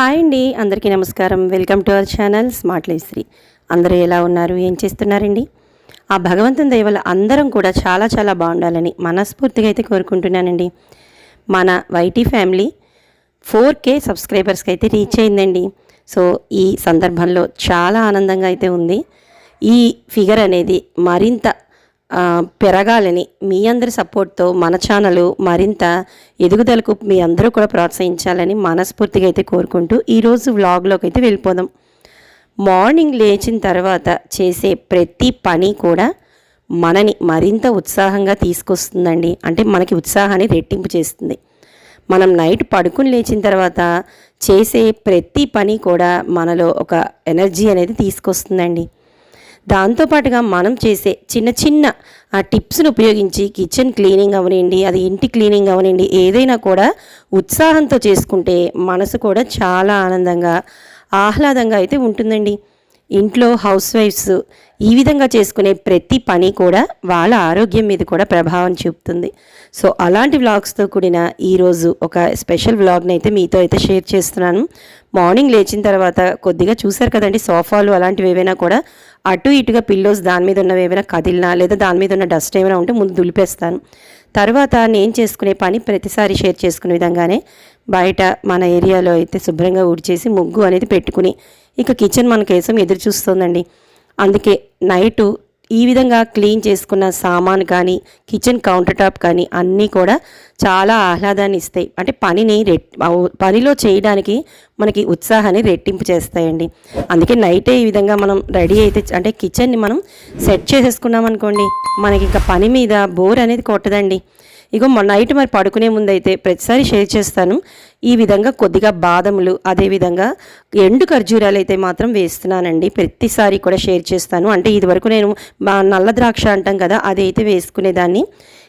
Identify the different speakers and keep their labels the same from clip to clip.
Speaker 1: Hi అండి. అందరికీ నమస్కారం. Welcome to our channel smart Shri. అందరూ ఎలా ఉన్నారు? ఏం చేస్తున్నారండి? ఆ భగవంతుని దయ అందరం కూడా చాలా చాలా బాగుండాలని మనస్ఫూర్తిగా అయితే కోరుకుంటున్నానండి. మన వైటీ ఫ్యామిలీ ఫోర్ కే సబ్స్క్రైబర్స్కి అయితే రీచ్ అయిందండి. సో ఈ సందర్భంలో చాలా ఆనందంగా అయితే ఉంది. ఈ ఫిగర్ అనేది మరింత పెరగాలని మీ అందరి సపోర్ట్తో మన ఛానల్ మరింత ఎదుగుదలకు మీ అందరూ కూడా ప్రోత్సహించాలని మనస్ఫూర్తిగా అయితే కోరుకుంటూ ఈరోజు వ్లాగ్లోకి అయితే వెళ్ళిపోదాం. మార్నింగ్ లేచిన తర్వాత చేసే ప్రతి పని కూడా మనని మరింత ఉత్సాహంగా తీసుకొస్తుందండి. అంటే మనకి ఉత్సాహాన్ని రెట్టింపు చేస్తుంది. మనం నైట్ పడుకుని లేచిన తర్వాత చేసే ప్రతి పని కూడా మనలో ఒక ఎనర్జీ అనేది తీసుకొస్తుందండి. దాంతోపాటుగా మనం చేసే చిన్న చిన్న ఆ టిప్స్ను ఉపయోగించి కిచెన్ క్లీనింగ్ అవనండి అది ఇంటి క్లీనింగ్ అవనండి ఏదైనా కూడా ఉత్సాహంతో చేసుకుంటే మనసు కూడా చాలా ఆనందంగా ఆహ్లాదంగా అయితే ఉంటుందండి. ఇంట్లో హౌస్ వైఫ్స్ ఈ విధంగా చేసుకునే ప్రతి పని కూడా వాళ్ళ ఆరోగ్యం మీద కూడా ప్రభావం చూపుతుంది. సో అలాంటి వ్లాగ్స్తో కూడిన ఈరోజు ఒక స్పెషల్ వ్లాగ్ని అయితే మీతో అయితే షేర్ చేస్తున్నాను. మార్నింగ్ లేచిన తర్వాత కొద్దిగా చూసారు కదండి సోఫాలు అలాంటివి ఏవైనా కూడా అటు ఇటుగా పిల్లోస్ దాని మీద ఉన్నవి ఏమైనా కదిలినా లేదా దాని మీద ఉన్న డస్ట్ ఏమైనా ఉంటే ముందు దులిపేస్తాను. తర్వాత నేను చేసుకునే పని ప్రతిసారి షేర్ చేసుకునే విధంగానే బయట మన ఏరియాలో అయితే శుభ్రంగా ఊడ్చేసి ముగ్గు అనేది పెట్టుకుని ఇక కిచెన్ మన కేసం ఎదురు చూస్తుందండి. అందుకే నైటు ఈ విధంగా క్లీన్ చేసుకున్న సామాన్ కానీ కిచెన్ కౌంటర్ టాప్ కానీ అన్నీ కూడా చాలా ఆహ్లాదాన్ని ఇస్తాయి. అంటే పనిని రెట్ అవు- పనిలో చేయడానికి మనకి ఉత్సాహాన్ని రెట్టింపు చేస్తాయండి. అందుకే నైటే ఈ విధంగా మనం రెడీ అయితే అంటే కిచెన్ని మనం సెట్ చేసేసుకున్నాం అనుకోండి మనకి ఇంకా పని మీద బోర్ అనేది కొట్టదండి. ఇగో మొన్న నైట్ మరి పడుకునే ముందు అయితే ప్రతిసారి షేర్ చేస్తాను. ఈ విధంగా కొద్దిగా బాదములు అదేవిధంగా ఎండు ఖర్జూరాలు అయితే మాత్రం వేస్తున్నానండి. ప్రతిసారి కూడా షేర్ చేస్తాను. అంటే ఇదివరకు నేను మా నల్ల ద్రాక్ష అంటాం కదా అది అయితే వేసుకునేదాన్ని.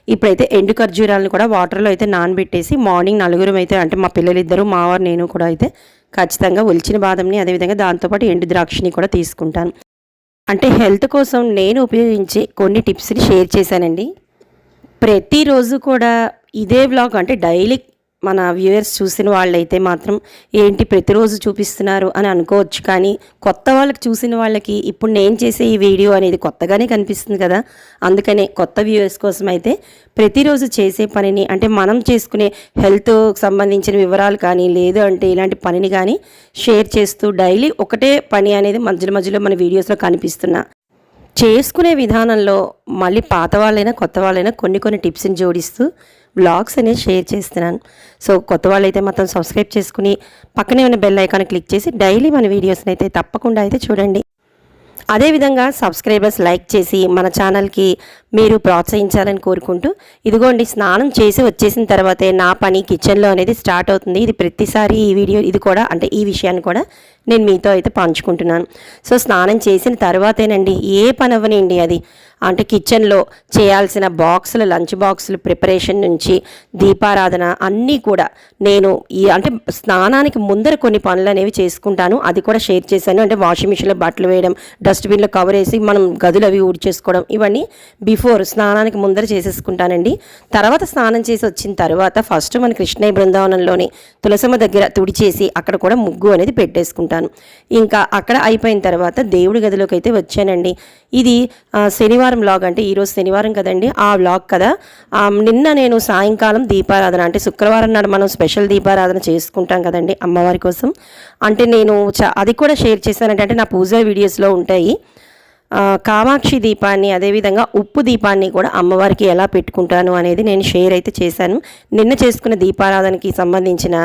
Speaker 1: ఇప్పుడైతే ఎండు ఖర్జూరాలను కూడా వాటర్లో అయితే నానబెట్టేసి మార్నింగ్ నలుగురం అయితే అంటే మా పిల్లలిద్దరూ మావారు నేను కూడా అయితే ఖచ్చితంగా ఒలిచిన బాదంని అదేవిధంగా దాంతోపాటు ఎండు ద్రాక్షని కూడా తీసుకుంటాను. అంటే హెల్త్ కోసం నేను ఉపయోగించే కొన్ని టిప్స్ని షేర్ చేశానండి. ప్రతిరోజు కూడా ఇదే వ్లాగ్ అంటే డైలీ మన వ్యూయర్స్ చూసిన వాళ్ళైతే మాత్రం ఏంటి ప్రతిరోజు చూపిస్తున్నారు అని అనుకోవచ్చు. కానీ కొత్త వాళ్ళకి చూసిన వాళ్ళకి ఇప్పుడు నేను చేసే ఈ వీడియో అనేది కొత్తగానే కనిపిస్తుంది కదా. అందుకనే కొత్త వ్యూయర్స్ కోసం అయితే ప్రతిరోజు చేసే పనిని అంటే మనం చేసుకునే హెల్త్ సంబంధించిన వివరాలు కానీ లేదు అంటే ఇలాంటి పనిని కానీ షేర్ చేస్తూ డైలీ ఒకటే పని అనేది మధ్యలో మధ్యలో మన వీడియోస్లో కనిపిస్తున్నా. చేసుకునే విధానంలో మళ్ళీ పాత వాళ్ళైనా కొత్త వాళ్ళైనా కొన్ని కొన్ని టిప్స్ని జోడిస్తూ బ్లాగ్స్ అనేది షేర్ చేస్తున్నాను. సో కొత్త వాళ్ళైతే మొత్తం సబ్స్క్రైబ్ చేసుకుని పక్కనే ఉన్న బెల్ ఐకాన్ క్లిక్ చేసి డైలీ మన వీడియోస్ని అయితే తప్పకుండా అయితే చూడండి. అదేవిధంగా సబ్స్క్రైబర్స్ లైక్ చేసి మన ఛానల్కి మీరు ప్రోత్సహించాలని కోరుకుంటూ ఇదిగోండి స్నానం చేసి వచ్చేసిన తర్వాతే నా పని కిచెన్లో అనేది స్టార్ట్ అవుతుంది. ఇది ప్రతిసారి ఈ వీడియో ఇది కూడా అంటే ఈ విషయాన్ని కూడా నేను మీతో అయితే పంచుకుంటున్నాను. సో స్నానం చేసిన తర్వాతేనండి ఏ పని అవ్వనండి అది? అంటే కిచెన్లో చేయాల్సిన బాక్సులు లంచ్ బాక్సులు ప్రిపరేషన్ నుంచి దీపారాధన అన్నీ కూడా నేను ఈ అంటే స్నానానికి ముందర కొన్ని పనులు అనేవి చేసుకుంటాను. అది కూడా షేర్ చేశాను. అంటే వాషింగ్ మిషన్లో బట్టలు వేయడం డస్ట్ డస్ట్బిన్లో కవర్ వేసి మనం గదులు అవి ఊడ్చేసుకోవడం ఇవన్నీ బిఫోర్ స్నానానికి ముందర చేసేసుకుంటానండి. తర్వాత స్నానం చేసి వచ్చిన తర్వాత ఫస్ట్ మన కృష్ణయ్య బృందావనంలోని తులసమ్మ దగ్గర తుడిచేసి అక్కడ కూడా ముగ్గు అనేది పెట్టేసుకుంటాను. ఇంకా అక్కడ అయిపోయిన తర్వాత దేవుడి గదిలోకి అయితే వచ్చానండి. ఇది శనివారం లాగ్ అంటే ఈరోజు శనివారం కదండి. ఆ వ్లాగ్ కదా. నిన్న నేను సాయంకాలం దీపారాధన అంటే శుక్రవారం నాడు మనం స్పెషల్ దీపారాధన చేసుకుంటాం కదండి అమ్మవారి కోసం. అంటే నేను అది కూడా షేర్ చేశానంటే అంటే నా పూజ వీడియోస్లో ఉంటాయి. కామాక్షి దీపాన్ని అదేవిధంగా ఉప్పు దీపాన్ని కూడా అమ్మవారికి ఎలా పెట్టుకుంటాను అనేది నేను షేర్ అయితే చేశాను. నిన్న చేసుకున్న దీపారాధనకి సంబంధించిన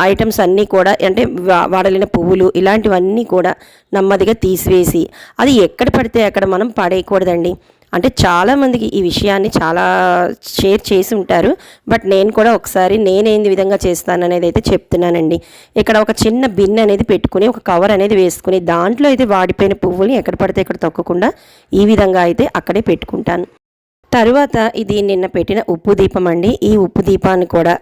Speaker 1: ఐటమ్స్ అన్నీ కూడా అంటే వా- వాడలిన పువ్వులు ఇలాంటివన్నీ కూడా నెమ్మదిగా తీసివేసి అది ఎక్కడ పడితే అక్కడ మనం పడేయకూడదండి. అంటే చాలామందికి ఈ విషయాన్ని చాలా షేర్ చేసి ఉంటారు. బట్ నేను కూడా ఒకసారి నేనేంది విధంగా చేస్తాను అనేది అయితే చెప్తున్నానండి. ఇక్కడ ఒక చిన్న బిన్ అనేది పెట్టుకుని ఒక కవర్ అనేది వేసుకుని దాంట్లో అయితే వాడిపోయిన పువ్వుని ఎక్కడ పడితే ఇక్కడ తొక్కకుండా ఈ విధంగా అయితే అక్కడే పెట్టుకుంటాను. తరువాత ఇది నిన్న పెట్టిన ఉప్పు దీపం అండి. ఈ ఉప్పు దీపాన్ని కూడా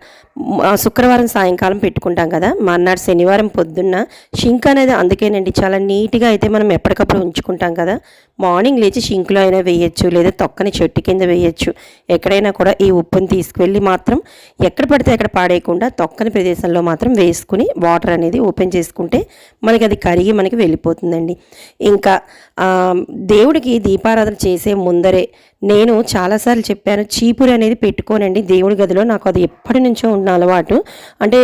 Speaker 1: శుక్రవారం సాయంకాలం పెట్టుకుంటాం కదా. మర్నాడు శనివారం పొద్దున్న షింక్ అనేది అందుకేనండి. చాలా నీట్గా అయితే మనం ఎప్పటికప్పుడు ఉంచుకుంటాం కదా. మార్నింగ్ లేచి షింక్లో అయినా వేయచ్చు లేదా తొక్కని చెట్టు కింద వేయచ్చు. ఎక్కడైనా కూడా ఈ ఉప్పుని తీసుకువెళ్ళి మాత్రం ఎక్కడ పడితే అక్కడ పాడేయకుండా తొక్కని ప్రదేశంలో మాత్రం వేసుకుని వాటర్ అనేది ఓపెన్ చేసుకుంటే మనకి అది కరిగి మనకి వెళ్ళిపోతుందండి. ఇంకా దేవుడికి దీపారాధన చేసే ముందరే నేను చాలాసార్లు చెప్పాను చీపురు అనేది పెట్టుకోనండి దేవుడి గదిలో నాకు అది ఎప్పటి నుంచో ఉన్న అలవాటు. అంటే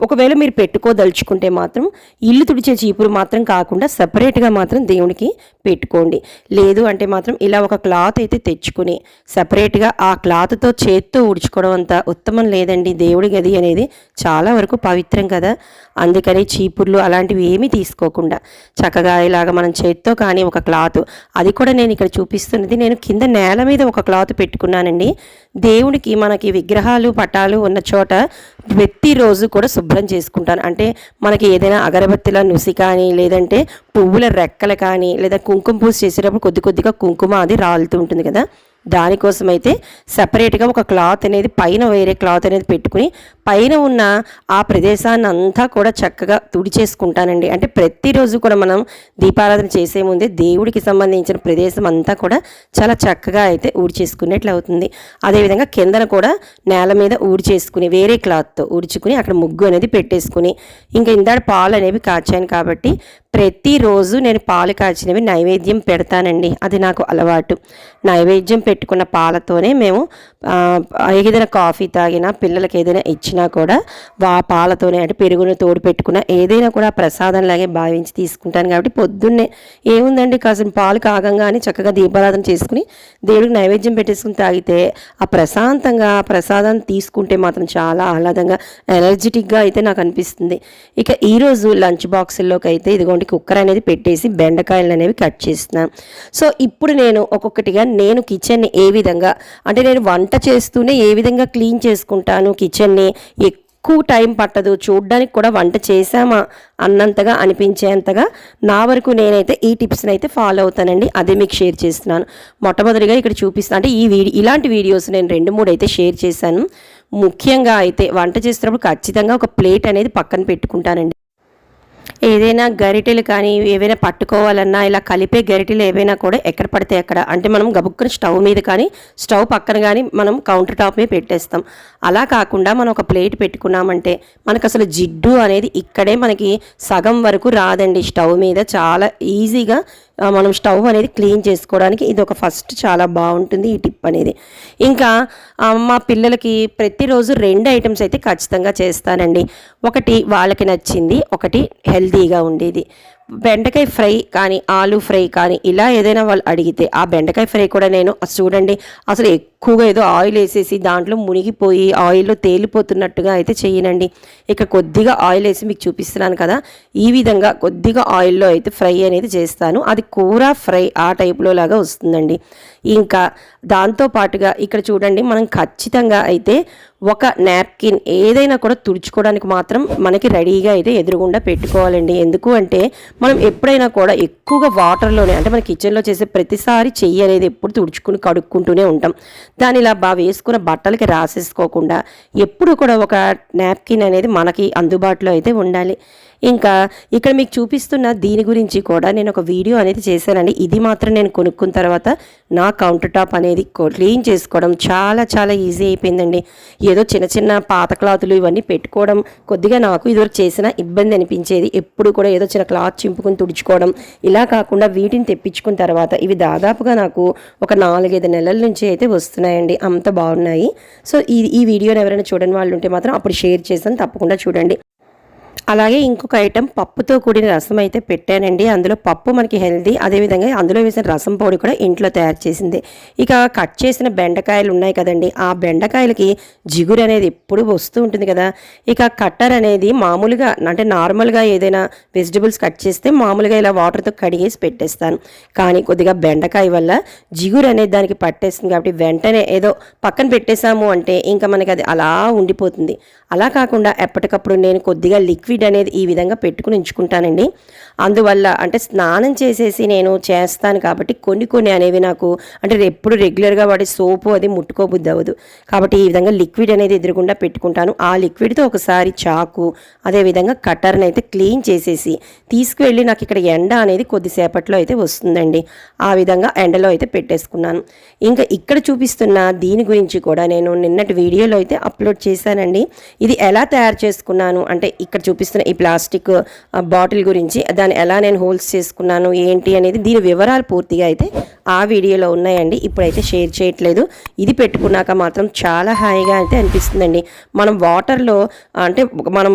Speaker 1: ఒకవేళ మీరు పెట్టుకోదలుచుకుంటే మాత్రం ఇల్లు తుడిచే చీపురు మాత్రం కాకుండా సపరేట్గా మాత్రం దేవుడికి పెట్టుకోండి. లేదు అంటే మాత్రం ఇలా ఒక క్లాత్ అయితే తెచ్చుకుని సపరేట్గా ఆ క్లాత్తో చేత్తో ఉడుచుకోవడం అంత ఉత్తమం లేదండి. దేవుడి గది అనేది చాలా వరకు పవిత్రం కదా. అందుకని చీపుర్లు అలాంటివి ఏమీ తీసుకోకుండా చక్కగా ఇలాగ మనం చేత్తో కానీ ఒక క్లాత్ అది కూడా నేను ఇక్కడ చూపిస్తున్నది నేను కింద నేల మీద ఒక క్లాత్ పెట్టుకున్నానండి. దేవుడికి మనకి విగ్రహాలు పటాలు ఉన్న చోట ప్రతిరోజు కూడా శుభ్రం చేసుకుంటాను. అంటే మనకి ఏదైనా అగరబత్తిల నుసి కానీ లేదంటే పువ్వుల రెక్కలు కానీ లేదా కుంకుమ పూజ చేసేటప్పుడు కొద్ది కొద్దిగా కుంకుమ అది రాలుతూ ఉంటుంది కదా. దానికోసం అయితే సపరేట్గా ఒక క్లాత్ అనేది పైన వేరే క్లాత్ అనేది పెట్టుకుని పైన ఉన్న ఆ ప్రదేశాన్ని అంతా కూడా చక్కగా తుడిచేసుకుంటానండి. అంటే ప్రతిరోజు కూడా మనం దీపారాధన చేసే ముందే దేవుడికి సంబంధించిన ప్రదేశం అంతా కూడా చాలా చక్కగా అయితే ఊడ్చేసుకునేట్లు అవుతుంది. అదేవిధంగా కిందన కూడా నేల మీద ఊడ్చేసుకుని వేరే క్లాత్తో ఊడ్చుకుని అక్కడ ముగ్గు అనేది పెట్టేసుకుని ఇంకా ఇందాడు పాలు అనేవి కాచాను కాబట్టి ప్రతిరోజు నేను పాలు కాచినవి నైవేద్యం పెడతానండి. అది నాకు అలవాటు. నైవేద్యం పెట్టుకున్న పాలతోనే మేము ఏదైనా కాఫీ తాగినా పిల్లలకి ఏదైనా ఇచ్చినా కూడా వా పాలతోనే అంటే పెరుగును తోడు పెట్టుకున్న ఏదైనా కూడా ప్రసాదంలాగే భావించి తీసుకుంటాను కాబట్టి పొద్దున్నే ఏముందండి కాసిన పాలు కాగంగానే చక్కగా దీపారాధన చేసుకుని దేవుడికి నైవేద్యం పెట్టేసుకుని తాగితే ఆ ప్రశాంతంగా ప్రసాదం ప్రసాదాన్ని తీసుకుంటే మాత్రం చాలా ఆహ్లాదంగా ఎనర్జెటిక్గా అయితే నాకు అనిపిస్తుంది. ఇక ఈరోజు లంచ్ బాక్సుల్లోకి అయితే ఇదిగోండి కుక్కర్ అనేది పెట్టేసి బెండకాయలు అనేవి కట్ చేస్తున్నాను. సో ఇప్పుడు నేను ఒక్కొక్కటిగా నేను కిచెన్ కిచెన్ని ఏ విధంగా? అంటే నేను వంట చేస్తూనే ఏ విధంగా క్లీన్ చేసుకుంటాను కిచెన్ని? ఎక్కువ టైం పట్టదు. చూడ్డానికి కూడా వంట చేసామా అన్నంతగా అనిపించేంతగా. నా వరకు నేనైతే ఈ టిప్స్ని అయితే ఫాలో అవుతానండి. అదే మీకు షేర్ చేస్తున్నాను. మొట్టమొదటిగా ఇక్కడ చూపిస్తాను అంటే ఈ వీడియో ఇలాంటి వీడియోస్ నేను రెండు మూడు అయితే షేర్ చేశాను. ముఖ్యంగా అయితే వంట చేసేటప్పుడు ఖచ్చితంగా ఒక ప్లేట్ అనేది పక్కన పెట్టుకుంటానండి. ఏదైనా గరిటెలు కానీ ఏవైనా పట్టుకోవాలన్నా ఇలా కలిపే గరిటెలు ఏవైనా కూడా ఎక్కడ పడితే అక్కడ. అంటే మనం గబుక్కుని స్టవ్ మీద కానీ స్టవ్ పక్కన కానీ మనం కౌంటర్ టాప్ మీద పెట్టేస్తాం. అలా కాకుండా మనం ఒక ప్లేట్ పెట్టుకున్నామంటే మనకు అసలు జిడ్డు అనేది ఇక్కడే మనకి సగం వరకు రాదండి స్టవ్ మీద. చాలా ఈజీగా మనం స్టవ్ అనేది క్లీన్ చేసుకోవడానికి ఇది ఒక ఫస్ట్ చాలా బాగుంటుంది ఈ టిప్ అనేది. ఇంకా మా పిల్లలకి ప్రతిరోజు రెండు ఐటమ్స్ అయితే ఖచ్చితంగా చేస్తానండి. ఒకటి వాళ్ళకి నచ్చింది ఒకటి హెల్తీగా ఉండేది. బెండకాయ ఫ్రై కానీ ఆలు ఫ్రై కానీ ఇలా ఏదైనా వాళ్ళు అడిగితే ఆ బెండకాయ ఫ్రై కూడా నేను చూడండి అసలు ఎక్కువగా ఏదో ఆయిల్ వేసేసి దాంట్లో మునిగిపోయి ఆయిల్లో తేలిపోతున్నట్టుగా అయితే చేయనండి. ఇక కొద్దిగా ఆయిల్ వేసి మీకు చూపిస్తున్నాను కదా ఈ విధంగా కొద్దిగా ఆయిల్లో అయితే ఫ్రై అనేది చేస్తాను. అది కూర ఫ్రై ఆ టైప్లో లాగా వస్తుందండి. ఇంకా దాంతో పాటుగా ఇక్కడ చూడండి మనం ఖచ్చితంగా అయితే ఒక నాప్కిన్ ఏదైనా కూడా తుడుచుకోవడానికి మాత్రం మనకి రెడీగా అయితే ఎదురుగుండా పెట్టుకోవాలండి. ఎందుకు అంటే మనం ఎప్పుడైనా కూడా ఎక్కువగా వాటర్లోనే అంటే మన కిచెన్లో చేసే ప్రతిసారి చెయ్యి అనేది ఎప్పుడు తుడుచుకుని కడుక్కుంటూనే ఉంటాం. దాని ఇలా బాగా వేసుకున్న బట్టలకి రాసేసుకోకుండా ఎప్పుడు కూడా ఒక నాప్కిన్ అనేది మనకి అందుబాటులో అయితే ఉండాలి. ఇంకా ఇక్కడ మీకు చూపిస్తున్న దీని గురించి కూడా నేను ఒక వీడియో అనేది చేశానండి. ఇది మాత్రం నేను కొనుక్కున్న తర్వాత నా కౌంటర్ టాప్ అనేది క్లీన్ చేసుకోవడం చాలా చాలా ఈజీ అయిపోయిందండి. ఏదో చిన్న చిన్న పాత క్లాతులు ఇవన్నీ పెట్టుకోవడం కొద్దిగా నాకు ఇదివరకు చేసిన ఇబ్బంది అనిపించేది. ఎప్పుడు కూడా ఏదో చిన్న క్లాత్ చింపుకొని తుడుచుకోవడం. ఇలా కాకుండా వీటిని తెప్పించుకున్న తర్వాత ఇవి దాదాపుగా నాకు ఒక నాలుగైదు నెలల నుంచి అయితే వస్తున్నాయండి. అంత బాగున్నాయి. సో ఈ ఈ వీడియోని ఎవరైనా చూడని వాళ్ళు ఉంటే మాత్రం అప్పుడు షేర్ చేస్తాను తప్పకుండా చూడండి. అలాగే ఇంకొక ఐటెం పప్పుతో కూడిన రసం అయితే పెట్టానండి. అందులో పప్పు మనకి హెల్దీ అదేవిధంగా అందులో వేసిన రసం పొడి కూడా ఇంట్లో తయారు చేసింది. ఇక కట్ చేసిన బెండకాయలు ఉన్నాయి కదండి. ఆ బెండకాయలకి జిగురు అనేది ఎప్పుడు వస్తూ ఉంటుంది కదా. ఇక కట్టర్ అనేది మామూలుగా అంటే నార్మల్గా ఏదైనా వెజిటబుల్స్ కట్ చేస్తే మామూలుగా ఇలా వాటర్తో కడిగేసి పెట్టేస్తాను. కానీ కొద్దిగా బెండకాయ వల్ల జిగురు అనేది దానికి పట్టేస్తుంది కాబట్టి వెంటనే ఏదో పక్కన పెట్టేశాము అంటే ఇంకా మనకి అది అలా ఉండిపోతుంది. అలా కాకుండా ఎప్పటికప్పుడు నేను కొద్దిగా లిక్విడ్ లిక్విడ్ అనేది ఈ విధంగా పెట్టుకుని ఉంచుకుంటానండి. అందువల్ల అంటే స్నానం చేసేసి నేను చేస్తాను కాబట్టి కొన్ని కొన్ని అనేవి నాకు అంటే ఎప్పుడు రెగ్యులర్గా వాడే సోపు అది ముట్టుకోబుద్ది అవ్వదు కాబట్టి ఈ విధంగా లిక్విడ్ అనేది ఎదురుగుండా పెట్టుకుంటాను. ఆ లిక్విడ్తో ఒకసారి చాకు అదేవిధంగా కట్టర్ని అయితే క్లీన్ చేసేసి తీసుకువెళ్ళి నాకు ఇక్కడ ఎండ అనేది కొద్దిసేపట్లో అయితే వస్తుందండి. ఆ విధంగా ఎండలో అయితే పెట్టేసుకున్నాను. ఇంకా ఇక్కడ చూపిస్తున్న దీని గురించి కూడా నేను నిన్నటి వీడియోలో అయితే అప్లోడ్ చేశానండి. ఇది ఎలా తయారు చేసుకున్నాను అంటే ఇక్కడ చూపిస్తున్న ఈ ప్లాస్టిక్ ఆ, బాటిల్ గురించి దాన్ని ఎలా నేను హోల్స్ చేసుకున్నాను ఏంటి అనేది దీని వివరాలు పూర్తిగా అయితే ఆ వీడియోలో ఉన్నాయండి. ఇప్పుడైతే షేర్ చేయట్లేదు. ఇది పెట్టుకున్నాక మాత్రం చాలా హాయిగా అయితే అనిపిస్తుందండి. మనం వాటర్లో అంటే మనం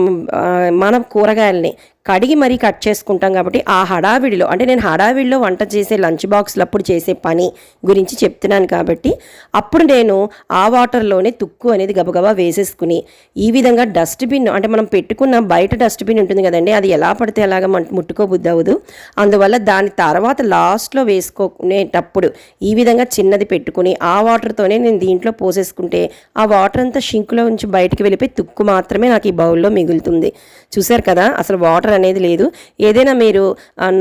Speaker 1: మనం కూరగాయల్ని కడిగి మరీ కట్ చేసుకుంటాం కాబట్టి ఆ హడావిడిలో అంటే నేను హడావిడిలో వంట చేసే లంచ్ బాక్స్లు అప్పుడు చేసే పని గురించి చెప్తున్నాను కాబట్టి అప్పుడు నేను ఆ వాటర్లోనే తుక్కు అనేది గబగబా వేసేసుకుని ఈ విధంగా డస్ట్బిన్ అంటే మనం పెట్టుకున్న బయట డస్ట్బిన్ ఉంటుంది కదండి అది ఎలా పడితే ఎలాగ మన ముట్టుకోబుద్ది అవ్వదు. అందువల్ల దాని తర్వాత లాస్ట్లో వేసుకునేటప్పుడు ఈ విధంగా చిన్నది పెట్టుకుని ఆ వాటర్తోనే నేను దీంట్లో పోసేసుకుంటే ఆ వాటర్ అంతా షింక్లో నుంచి బయటికి వెళ్ళిపోయి తుక్కు మాత్రమే నాకు ఈ బౌల్లో మిగులుతుంది. చూసారు కదా అసలు వాటర్ అనేది లేదు. ఏదైనా మీరు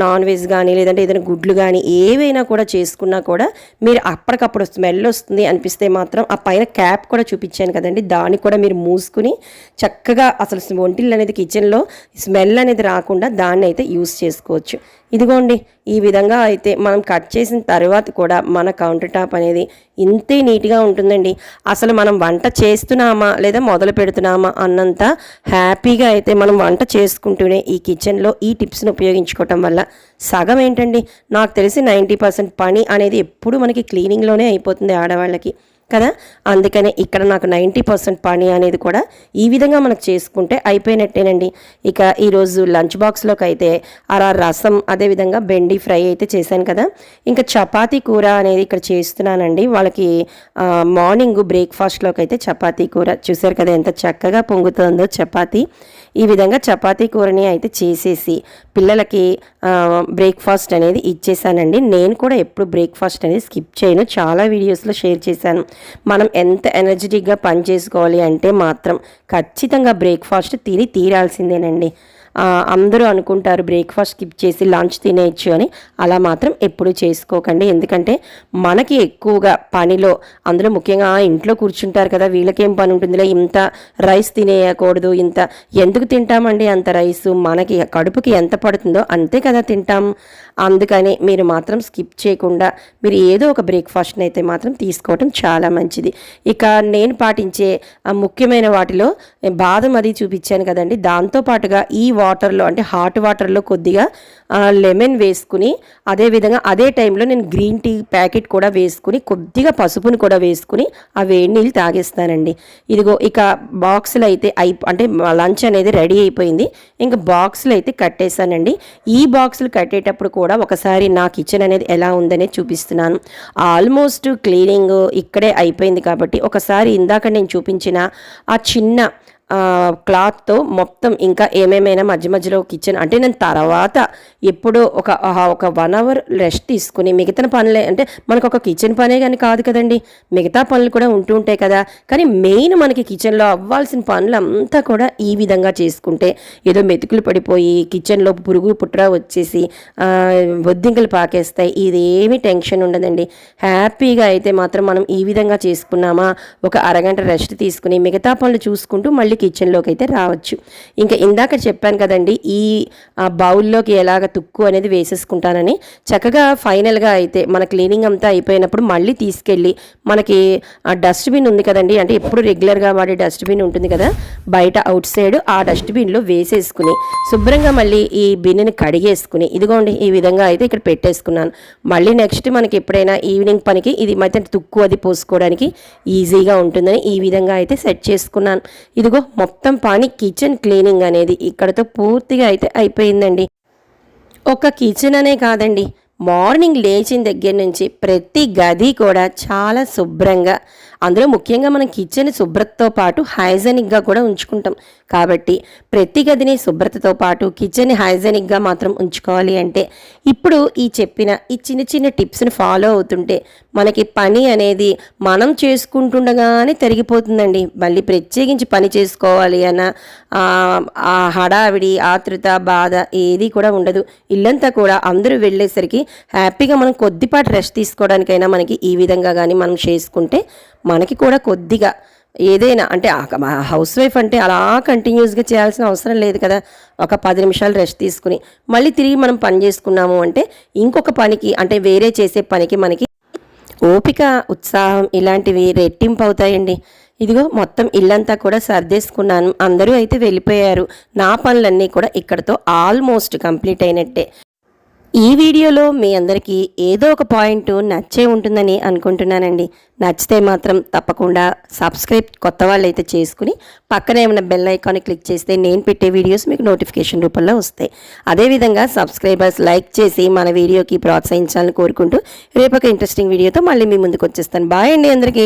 Speaker 1: నాన్ వెజ్ కానీ లేదంటే ఏదైనా గుడ్లు కానీ ఏవైనా కూడా చేసుకున్నా కూడా మీరు అప్పటికప్పుడు స్మెల్ వస్తుంది అనిపిస్తే మాత్రం ఆ పైన క్యాప్ కూడా చూపించాను కదండి. దాన్ని కూడా మీరు మూసుకుని చక్కగా అసలు వంటిల్లు అనేది కిచెన్లో స్మెల్ అనేది రాకుండా దాన్ని అయితే యూస్ చేసుకోవచ్చు. ఇదిగోండి ఈ విధంగా అయితే మనం కట్ చేసిన తర్వాత కూడా మన కౌంటర్ టాప్ అనేది ఇంతే నీట్గా ఉంటుందండి. అసలు మనం వంట చేస్తున్నామా లేదా మొదలు పెడుతున్నామా అన్నంత హ్యాపీగా అయితే మనం వంట చేసుకుంటూనే ఈ కిచెన్లో ఈ టిప్స్ని ఉపయోగించుకోవటం వల్ల సగం ఏంటండి? నాకు తెలిసి నైంటీ పర్సెంట్ పని అనేది ఎప్పుడు మనకి క్లీనింగ్లోనే అయిపోతుంది ఆడవాళ్ళకి. కదా? అందుకనే ఇక్కడ నాకు నైంటీ పర్సెంట్ పని అనేది కూడా ఈ విధంగా మనకు చేసుకుంటే అయిపోయినట్టేనండి. ఇక ఈరోజు లంచ్ బాక్స్లోకి అయితే అలా రసం అదేవిధంగా బెండి ఫ్రై అయితే చేశాను కదా? ఇంకా చపాతీ కూర అనేది ఇక్కడ చేస్తున్నానండి. వాళ్ళకి మార్నింగ్ బ్రేక్ఫాస్ట్లోకి అయితే చపాతీ కూర. చూసారు కదా ఎంత చక్కగా పొంగుతుందో చపాతీ. ఈ విధంగా చపాతీ కూరని అయితే చేసేసి పిల్లలకి బ్రేక్ఫాస్ట్ అనేది ఇచ్చేసానండి. నేను కూడా ఎప్పుడు బ్రేక్ఫాస్ట్ అనేది స్కిప్ చేయను. చాలా వీడియోస్లో షేర్ చేశాను. మనం ఎంత ఎనర్జెటిక్గా పని చేసుకోవాలి అంటే మాత్రం ఖచ్చితంగా బ్రేక్ఫాస్ట్ తిని తీరాల్సిందేనండి. అందరూ అనుకుంటారు బ్రేక్ఫాస్ట్ స్కిప్ చేసి లంచ్ తినేయచ్చు అని. అలా మాత్రం ఎప్పుడు చేసుకోకండి. ఎందుకంటే మనకి ఎక్కువగా పనిలో అందులో ముఖ్యంగా ఇంట్లో కూర్చుంటారు కదా వీళ్ళకేం పని ఉంటుందిలే ఇంత రైస్ తినేయకూడదు ఇంత ఎందుకు తింటామండి అంత రైస్ మనకి కడుపుకి ఎంత పడుతుందో అంతే కదా తింటాం. అందుకని మీరు మాత్రం స్కిప్ చేయకుండా మీరు ఏదో ఒక బ్రేక్ఫాస్ట్ని అయితే మాత్రం తీసుకోవటం చాలా మంచిది. ఇక నేను పాటించే ముఖ్యమైన వాటిలో బాదం అది చూపించాను కదండి. దాంతో పాటుగా ఈ వాటర్లో అంటే హాట్ వాటర్లో కొద్దిగా లెమన్ వేసుకుని అదే విధంగా అదే టైంలో నేను గ్రీన్ టీ ప్యాకెట్ కూడా వేసుకుని కొద్దిగా పసుపుని కూడా వేసుకుని ఆ వేడి నీళ్ళు తాగేస్తానండి. ఇదిగో ఇక బాక్సులు అయితే అయి అంటే లంచ్ అనేది రెడీ అయిపోయింది. ఇంకా బాక్సులు అయితే కట్టేశానండి. ఈ బాక్సులు కట్టేటప్పుడు కూడా కూడా ఒకసారి నా కిచెన్ అనేది ఎలా ఉందనేది చూపిస్తున్నాను. ఆల్మోస్ట్ క్లీనింగ్ ఇక్కడే అయిపోయింది కాబట్టి ఒకసారి ఇందాక నేను చూపించిన ఆ చిన్న క్లాత్తో మొత్తం ఇంకా ఏమేమైనా మధ్య మధ్యలో కిచెన్ అంటే నేను తర్వాత ఎప్పుడో ఒక ఒక వన్ అవర్ రెస్ట్ తీసుకుని మిగతా పనులే అంటే మనకు ఒక కిచెన్ పనే కానీ కాదు కదండి. మిగతా పనులు కూడా ఉంటూ ఉంటాయి కదా. కానీ మెయిన్ మనకి కిచెన్లో అవ్వాల్సిన పనులు అంతా కూడా ఈ విధంగా చేసుకుంటే ఏదో మెతుకులు పడిపోయి కిచెన్లో పురుగు పుట్ర వచ్చేసి బొద్దింకలు పాకేస్తాయి. ఇదేమీ టెన్షన్ ఉండదండి. హ్యాపీగా అయితే మాత్రం మనం ఈ విధంగా చేసుకున్నామా? ఒక అరగంట రెస్ట్ తీసుకుని మిగతా పనులు చూసుకుంటూ మళ్ళీ కిచెన్లోకి అయితే రావచ్చు. ఇంకా ఇందాక చెప్పాను కదండి ఈ ఆ, బౌల్లోకి ఎలాగ తుక్కు అనేది వేసేసుకుంటానని చక్కగా ఫైనల్గా అయితే మన క్లీనింగ్ అంతా అయిపోయినప్పుడు మళ్ళీ తీసుకెళ్ళి మనకి ఆ డస్ట్బిన్ ఉంది కదండి అంటే ఎప్పుడు రెగ్యులర్గా వాడే డస్ట్బిన్ ఉంటుంది కదా బయట అవుట్ సైడ్ ఆ డస్ట్బిన్లో వేసేసుకుని శుభ్రంగా మళ్ళీ ఈ బిన్నెని కడిగేసుకుని ఇదిగోండి ఈ విధంగా అయితే ఇక్కడ పెట్టేసుకున్నాను. మళ్ళీ నెక్స్ట్ మనకి ఎప్పుడైనా ఈవినింగ్ పనికి ఇది మధ్య తుక్కు అది పోసుకోవడానికి ఈజీగా ఉంటుందని ఈ విధంగా అయితే సెట్ చేసుకున్నాను. ఇదిగో మొత్తం పని కిచెన్ క్లీనింగ్ అనేది ఇక్కడతో పూర్తిగా అయితే అయిపోయిందండి. ఒక కిచెన్ అనే కాదండి మార్నింగ్ లేచిన దగ్గర నుంచి ప్రతి గది కూడా చాలా శుభ్రంగా అందులో ముఖ్యంగా మనం కిచెన్ శుభ్రతతో పాటు హైజెనిక్గా కూడా ఉంచుకుంటాం. కాబట్టి ప్రతి గదిని శుభ్రతతో పాటు కిచెన్ హైజెనిక్గా మాత్రం ఉంచుకోవాలి అంటే ఇప్పుడు ఈ చెప్పిన ఈ చిన్న చిన్న టిప్స్ని ఫాలో అవుతుంటే మనకి పని అనేది మనం చేసుకుంటుండగానే తరిగిపోతుందండి. మళ్ళీ ప్రత్యేకించి పని చేసుకోవాలి అన్న ఆ, హడావిడి ఆతృత బాధ ఏది కూడా ఉండదు. ఇల్లంతా కూడా అందరూ వెళ్ళేసరికి హ్యాపీగా మనం కొద్దిపాటి రెస్ట్ తీసుకోవడానికైనా మనకి ఈ విధంగా కానీ మనం చేసుకుంటే మనకి కూడా కొద్దిగా ఏదైనా అంటే హౌస్ వైఫ్ అంటే అలా కంటిన్యూస్గా చేయాల్సిన అవసరం లేదు కదా. ఒక పది నిమిషాలు రెస్ట్ తీసుకుని మళ్ళీ తిరిగి మనం పని చేసుకున్నాము అంటే ఇంకొక పనికి అంటే వేరే చేసే పనికి మనకి ఓపిక ఉత్సాహం ఇలాంటివి రెట్టింపు అవుతాయండి. ఇదిగో మొత్తం ఇల్లంతా కూడా సర్దేసుకున్నాను. అందరూ అయితే వెళ్ళిపోయారు. నా పనులన్నీ కూడా ఇక్కడతో ఆల్మోస్ట్ కంప్లీట్ అయినట్టే. ఈ వీడియోలో మీ అందరికీ ఏదో ఒక పాయింట్ నచ్చే ఉంటుందని అనుకుంటున్నానండి. నచ్చితే మాత్రం తప్పకుండా సబ్స్క్రైబ్ కొత్త వాళ్ళు అయితే చేసుకుని పక్కనే ఉన్న బెల్ ఐకాన్ క్లిక్ చేస్తే నేను పెట్టే వీడియోస్ మీకు నోటిఫికేషన్ రూపంలో వస్తాయి. అదేవిధంగా సబ్స్క్రైబర్స్ లైక్ చేసి మన వీడియోకి ప్రోత్సహించాలని కోరుకుంటూ రేపు ఒక ఇంట్రెస్టింగ్ వీడియోతో మళ్ళీ మీ ముందుకు వచ్చేస్తాను. బాయ్ అండి అందరికీ.